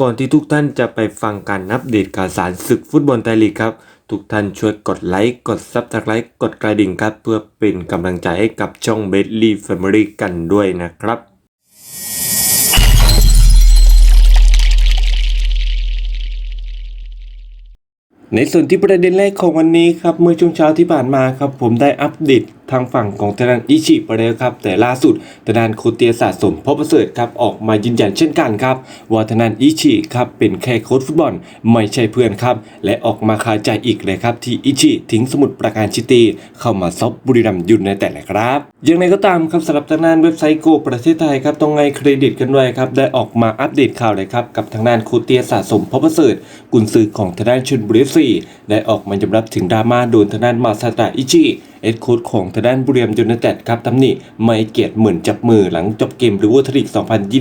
ก่อนที่ทุกท่านจะไปฟังการอัปเดตข่าวสารศึกฟุตบอลไทยลีกครับ ทุกท่านช่วยกดไลค์ กดซับสไครต์กดกระดิ่งครับ เพื่อเป็นกำลังใจให้กับช่องเบสลีแฟมิลี่กันด้วยนะครับ ในส่วนที่ประเด็นแรกของวันนี้ครับ เมื่อช่วงเช้าที่ผ่านมาครับ ผมได้อัปเดต ทางฝั่งของทางด้านอิชิไปแล้วครับ แต่ล่าสุดทางด้านโคเตียสะสมพบประเสริฐครับออกมายืนยันเช่นกันครับ ว่าทางด้านอิชิครับเป็นแค่โค้ชฟุตบอล ไม่ใช่เพื่อนครับ และออกมาคาใจอีกเลยครับ ที่อิชิทิ้งสมุดประการชิตี เข้ามาซบบุรีรัมย์ยูไนเต็ดเลยครับอย่างไรก็ตามครับสำหรับทางด้านเว็บไซต์โกประเทศไทยครับต้องให้เครดิตกันด้วยครับได้ออกมาอัปเดตข่าวเลยครับกับทางด้านโคเตียสะสมพบประเสริฐกุนซือของทางด้านชลบุรีซีได้ออกมายอมรับถึงดราม่าโดนทางด้านมาซาตะอิชิเอ็ดคูดของทางด้านบุรีรัมย์ยูไนเต็ดครับตำหนิไม่เกียรติเหมือนจับมือหลังจบเกมลิเวอร์ทริก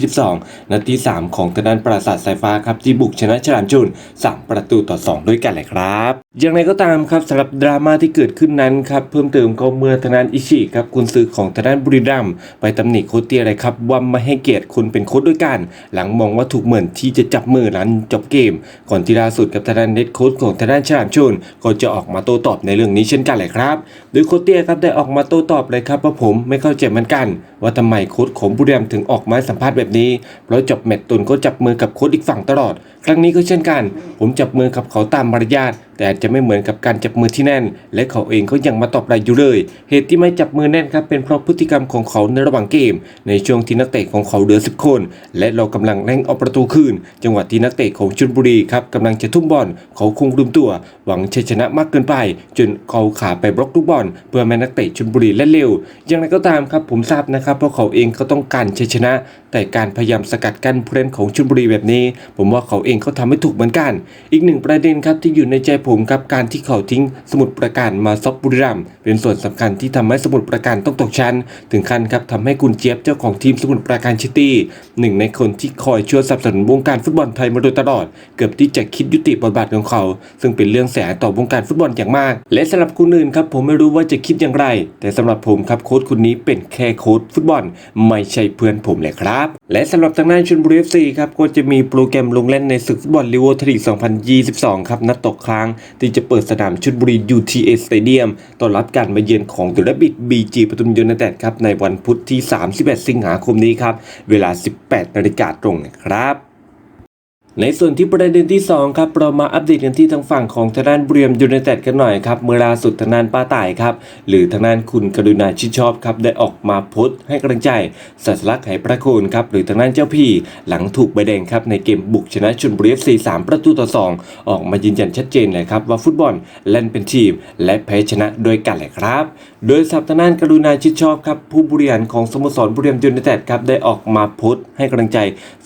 2022 นาที 3 ของทางด้านปราสาทสายฟ้าครับที่บุกชนะฉลามชน3 ประตูต่อ 2 ด้วยกันเลยครับ อย่างไรก็ตามครับสำหรับดราม่าที่เกิดขึ้นนั้นครับเพิ่มเติมก็เมื่อทางด้านอิชิครับกุนซือของทางด้านบุรีรัมไปตำหนิโคเตียเลยครับว่าไม่ให้เกียรติคนเป็นโค้ดด้วยกัน หลังมองว่าถูกเหมือนที่จะจับมือหลังจบเกม ก่อนที่ล่าสุดกับทางด้านเน็ตโค้ดของทางด้านฉลามชน ก็จะออกมาโต้ตอบในเรื่องนี้เช่นกันเลยครับโดยโคเตียครับได้ออกมาโต้ตอบเลยครับว่าผมไม่เข้าใจเหมือนกัน ว่าทำไมโค้ดของบุรีรัมถึงออกมาสัมภาษณ์แบบนี้เพราะจบแมตช์ตุนก็จับมือกับโค้ดอีกฝั่งตลอด ครั้งนี้ก็เช่นกัน ผมจับมือกับเขาตามมารยาทแต่จะไม่เหมือนกับการจับมือที่แน่น และเขาเองก็ยังมาตอบอะไรอยู่เลย เหตุที่ไม่จับมือแน่นครับเป็นเพราะพฤติกรรมของเขาในระหว่างเกม ในช่วงที่นักเตะของเขาเหลือ 10 คน และเรากำลังเร่งเอาประตูคืนจังหวะที่นักเตะของชลบุรีครับกำลังจะทุ่มบอลเขาคงลืมตัว หวังชัยชนะมากเกินไป จนเขาขาไปบล็อกลูกบอล เพื่อแม่นักเตะชลบุรีเล่นเร็วอย่างไรก็ตามครับผมทราบนะครับเพราะเขาเองก็ต้องการชัยชนะแต่การพยายามสกัดกั้นผู้เล่นของชลบุรีแบบนี้ ผมว่าเขาเองเขาทำไม่ถูกเหมือนกัน อีกหนึ่งประเด็นครับที่อยู่ในใจผมครับการที่เขาทิ้งสมุดประการมาซบบุรีรัมเป็นส่วนสำคัญที่ทำให้สมุดประการต้องตกชั้น ถึงขั้นครับทำให้กุนเจี๊ยบเจ้าของทีมสมุดประการชิตี้หนึ่งในคนที่คอยช่วยสนับสนุนวงการฟุตบอลไทยมาโดยตลอด เกือบที่จะคิดยุติบทบาทของเขา ซึ่งเป็นเรื่องแสต่อวงการฟุตบอลอย่างมาก และสำหรับคนอื่นครับผมไม่รู้ว่าจะคิดอย่างไร แต่สำหรับผมครับโค้ชคนนี้เป็นแค่โค้ชฟุตบอล ไม่ใช่เพื่อนผมเลยครับและสำหรับทางด้านชลบุรีเอฟซีครับก็จะมีโปรแกรมลงเล่นในศึกฟุตบอลลีโวทรี2022 ครับนัดตกค้าง ที่จะเปิดสนามชลบุรี UTA Stadium ต้อนรับการมาเยือนของเดลบิดบีจีปทุมยูไนเต็ดครับในวันพุธที่ 31 สิงหาคมนี้ครับเวลา 18นาฬิกาตรงนะครับ ในส่วนที่ประเด็นที่ 2 ครับเรามาอัปเดตกันที่ทางฝั่งของทางด้านบุรีรัมยูไนเต็ดกันหน่อยครับเมื่อล่าสุดทางด้านป้าต่ายครับ หรือทางด้านคุณกรุณาชิดชอบครับได้ออกมาโพสต์ให้กำลังใจสัสลักไหประโคนครับหรือทางด้านเจ้าพี่ หลังถูกใบแดงครับในเกมบุกชนะชลบุรีเอฟซีสามประตูต่อ 2 ออกมายืนยันชัดเจนเลยครับว่าฟุตบอลเล่นเป็นทีม และแพ้ชนะโดยกันแหละครับ โดยสับทางด้านกรุณาชิดชอบครับผู้บริหารของสโมสรบุรีรัมยูไนเต็ดครับได้ออกมาโพสต์ให้กำลังใจ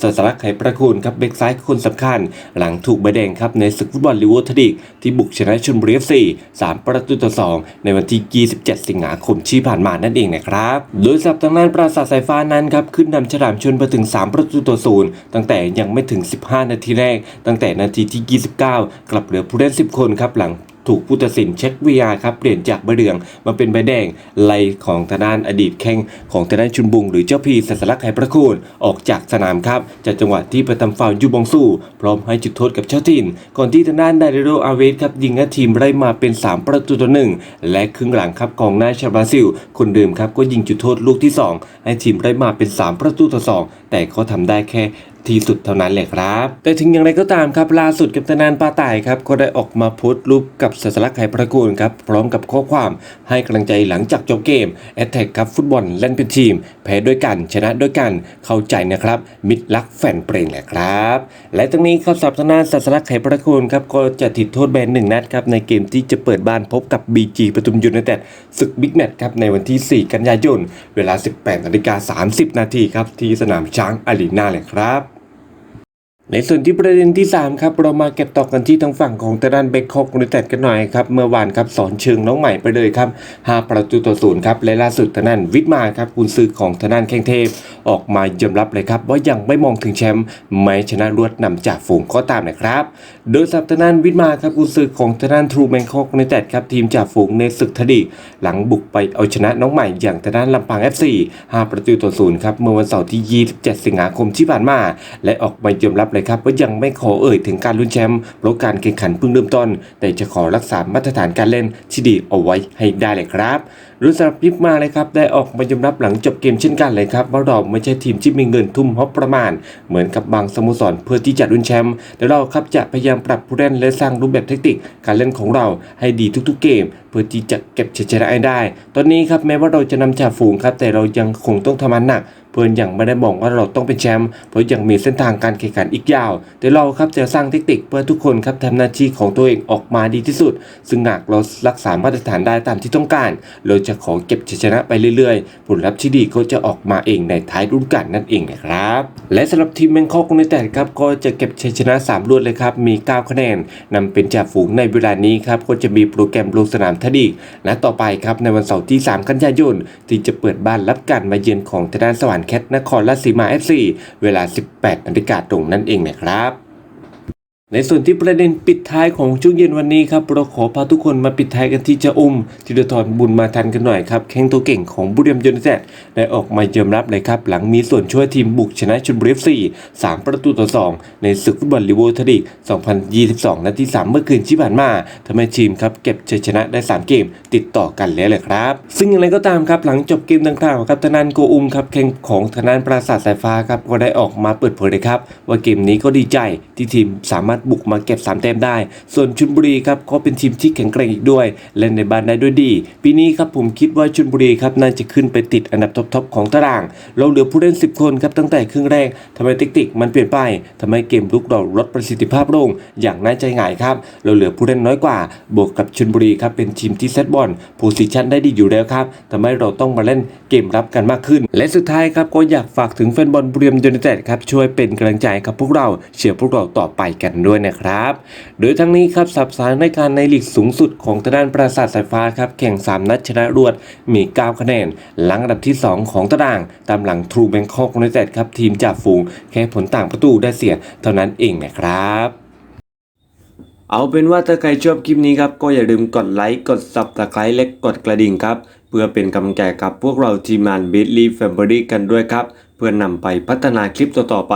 สัสลักไหประโคนครับเบกซ้ายคนสำคัญ หลังถูกใบแดงครับในศึกฟุตบอลลิเวอร์ทดิกที่บุกชนะชลบุรีเอฟซี3ประตูต่อ2ในวันที่ 27 สิงหาคมที่ผ่านมานั่นเองนะครับ โดยสับทางด้านปราสาทสายฟ้านั้นครับขึ้นนำฉลามชนไปถึง 3 ประตูต่อศูนย์ตั้งแต่ยังไม่ถึง 15 นาทีแรก ตั้งแต่นาทีที่ 29 กลับเหลือผู้เล่น 10 คนครับหลัง ถูกผู้ตัดสินเช็ควีอาครับเปลี่ยนจากใบเหลืองมาเป็นใบแดงไล่ของทางด้านอดีตแข้งของทางด้านชุนบุง หรือเจ้าพีสัสลักไหประโคนออกจากสนามครับจากจังหวะที่ไปทำฟาวยูบองสู้ พร้อมให้จุดโทษกับเจ้าถิ่น ก่อนที่ทางด้านไดเรโรอาเวสครับยิงให้ทีมไล่มาเป็น 3 ประตูต่อหนึ่งและครึ่งหลังครับกองหน้าชาวบราซิล คนเดิมครับก็ยิงจุดโทษลูกที่ 2 ให้ทีมไล่มาเป็น 3 ประตูต่อ2แต่เขาทำได้แค่ ที่สุดเท่านั้นแหละครับ แต่ถึงอย่างไรก็ตามครับล่าสุดกับทนานป้าต่ายครับก็ได้ออกมาโพสต์รูปกับสัสลักไข่ประกูลครับพร้อมกับข้อความให้กำลังใจหลังจากจบเกมแอตแทกครับฟุตบอลเล่นเป็นทีม แพ้ด้วยกัน ชนะด้วยกันเข้าใจนะครับ มิตรรักแฟนเพลงแหละครับ และตรงนี้ครับสับทนานสัสลักไข่ประกูลครับก็จะติดโทษแบนหนึ่งนัดครับในเกมที่จะเปิดบ้านพบกับ BG ปทุมยูไนเต็ดศึกบิ๊กแมตช์ครับในวันที่ 4 กันยายนเวลา 18นาฬิกา30 นาทีครับที่สนามช้างอารีนาเลยครับ ในส่วนที่ประเด็นที่ 3 ครับเรามาเก็บตอกกันที่ทางฝั่งของทางด้านเบคฮอกยูไนเต็ดกันหน่อยครับเมื่อวานครับสอนเชิงน้องใหม่ไปเลยครับ5ประตูต่อศูนย์ครับและล่าสุดทางด้านวิทมาครับกุนซือของทางด้านแข้งเทพ ออกมายอมรับเลยครับ ว่ายังไม่มองถึงแชมป์แม้ชนะรวดนำจากฝูงก็ตามนะครับ โดยสับทางด้านวิทมาครับกุนซือของทางด้านทรูแบงคอกยูไนเต็ดครับทีมจากฝูงในศึกทดีหลังบุกไปเอาชนะน้องใหม่อย่างทางด้านลำปาง FC 5ประตูต่อศูนย์ครับเมื่อวันเสาร์ที่ 27 สิงหาคมที่ผ่านมา และออกมายอมรับเลยเลยครับว่ายังไม่ขอเอ่ยถึงการลุ้นแชมป์เพราะการแข่งขันเพิ่งเริ่มต้น แต่จะขอรักษามาตรฐานการเล่นที่ดีเอาไว้ให้ได้เลยครับรุ่นสำหรับยิปมาเลยครับได้ออกมายอมรับหลังจบเกมเช่นกันเลยครับว่าเราไม่ใช่ทีมที่มีเงินทุ่มงบประมาณ เหมือนกับบางสโมสรเพื่อที่จะลุ้นแชมป์แต่เราครับจะพยายามปรับผู้เล่นและสร้างรูปแบบเทคนิคการเล่นของเราให้ดีทุกๆเกม เพื่อที่จะเก็บชัยชนะให้ได้ ตอนนี้ครับแม้ว่าเราจะนำจ่าฝูงครับแต่เรายังคงต้องทำงานหนัก เพื่อนยังไม่ได้มองว่าเราต้องเป็นแชมป์เพราะยังมีเส้นทางการแข่งขันอีกยาว แต่เราครับจะสร้างเทคนิคเพื่อทุกคนครับทำหน้าที่ของตัวเองออกมาดีที่สุด ซึ่งหากเรารักษามาตรฐานได้ตามที่ต้องการ เราจะขอเก็บชัยชนะไปเรื่อยๆ ผลลัพธ์ที่ดีก็จะออกมาเองในท้ายฤดูกาลนั่นเองนะครับ และสำหรับทีมแมงคอกในแต่ครับก็จะเก็บชัยชนะ3รวดเลยครับมี 9 คะแนนนำเป็นจ่าฝูงในเวลานี้ครับก็จะมีโปรแกรมลงสนามทดีกและต่อไปครับในวันเสาร์ที่ 3 กันยายนที่จะเปิดบ้านรับการมาเยือนของทางด้านสวรรค์แคทนครราชสีมาเอฟซีเวลา 18นาฬิกาตรงนั่นเองนะครับ ในส่วนที่ประเด็นปิดท้ายของช่วงเย็นวันนี้ครับเราขอพาทุกคนมาปิดท้ายกันที่เจะอุ้มธีรทรบุญมาทันกันหน่อยครับแข้งตัวเก่งของบุรีรัมย์ยูไนเต็ดได้ออกมายอมรับเลยครับ หลังมีส่วนช่วยทีมบุกชนะชลบุรีฟซีสามประตูต่อสองในศึกฟุตบอลลีโวทดีก2022 นัดที่ 3 เมื่อคืนที่ผ่านมาทำให้ทีมครับเก็บชัยชนะได้ 3 เกมติดต่อกันแล้วเลยครับ ซึ่งอย่างไรก็ตามครับหลังจบเกมดังกล่าวครับทางด้านโกอุมครับแข่งของทางด้านปราสาทสายฟ้าครับก็ได้ออกมาเปิดเผยเลยครับว่าเกมนี้ก็ดีใจที่ทีมสามารถบุกมาเก็บ 3 แต้มได้ ส่วนชลบุรีครับก็เป็นทีมที่แข็งแกร่งอีกด้วย เล่นในบ้านได้ด้วยดี ปีนี้ครับผมคิดว่าชลบุรีครับน่าจะขึ้นไปติดอันดับท็อปๆของตาราง เราเหลือผู้เล่น 10 คนครับตั้งแต่ครึ่งแรกทำไมเทคนิคมันเปลี่ยนไปทำไมเกมลุกเราลดประสิทธิภาพลง อย่างน่าใจหงายครับ เราเหลือผู้เล่นน้อยกว่า บวกกับชลบุรีครับเป็นทีมที่เซตบอลโพซิชันได้ดีอยู่แล้วครับทำให้เราต้องมาเล่นเกมรับกันมากขึ้น และสุดท้ายครับก็อยากฝากถึงแฟนบอลบุรีรัมย์ยูไนเต็ดครับช่วยเป็นกำลังใจกับพวกเราเชียร์พวกเราต่อไปกันด้วยนะครับ โดยทั้งนี้ครับสับสานในการในลีกสูงสุดของทางด้านปราสาทสายฟ้าครับแข่ง 3 นัดชนะรวดมี 9 คะแนน หลังอันดับที่ 2 ของตาราง ตามหลังทรูแบงคอกยูไนเต็ดครับทีมจ่าฝูงแค่ผลต่างประตูได้เสียเท่านั้นเองนะครับเอาเป็นว่าถ้าใครชอบคลิปนี้ครับก็อย่าลืมกดไลค์กด subscribe และกดกระดิ่งครับ เพื่อเป็นกำลังใจกับพวกเราทีมงาน b i t l y Family กันด้วยครับ เพื่อนำไปพัฒนาคลิปต่อๆไป